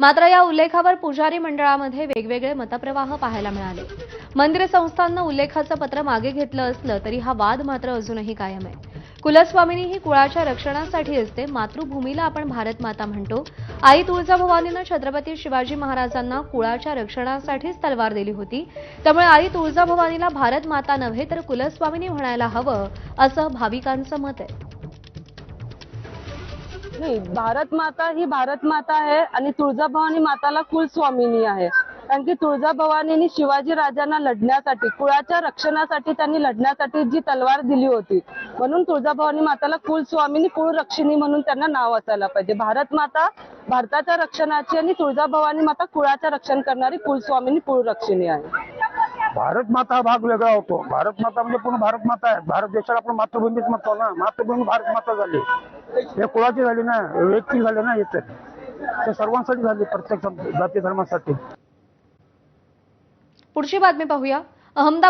मात्र या उल्लेखावर पुजारी मंडळामध्ये वेगवेगळे मतप्रवाह पाहायला मिळाले. मंदिर संस्थांना उल्लेखाचं पत्र मागे घेतलं असलं तरी हा वाद मात्र अजूनही कायम आहे. कुलस्वामिनी ही कुळाच्या रक्षणासाठी असते. मातृभूमीला आपण भारत माता म्हणतो. आई तुळजाभवानीनं छत्रपती शिवाजी महाराजांना कुळाच्या रक्षणासाठीच तलवार दिली होती. त्यामुळे आई तुळजाभवानीला भारत माता नव्हे तर कुलस्वामिनी म्हणायला हवं असं भाविकांचं मत आहे. नाही भारत माता ही भारत माता आहे आणि तुळजाभवानी माताला कुलस्वामिनी आहे. कारण की तुळजाभवानीने शिवाजी राजांना लढण्यासाठी कुळाच्या रक्षणासाठी त्यांनी लढण्यासाठी जी तलवार दिली होती म्हणून तुळजाभवानी माताला कुलस्वामिनी कुळरक्षिणी म्हणून त्यांना नाव असायला पाहिजे. भारत माता भारताच्या रक्षणाची आणि तुळजाभवानी माता कुळाचं रक्षण करणारी कुलस्वामिनी कुळरक्षिणी आहे. भारत माता हा भाग वेगळा होतो. भारत माता म्हणजे पूर्ण भारत माता आहे. भारत देशाला आपण मातृभूमीच म्हणतो ना. मातृभूमी भारत माता झाली. हे कुळाची झाली ना व्यक्ती झाली ना येते ते सर्वांसाठी झाली प्रत्येक जाती धर्मासाठी. पुढची बातमी पाहूया. अहमदाबाद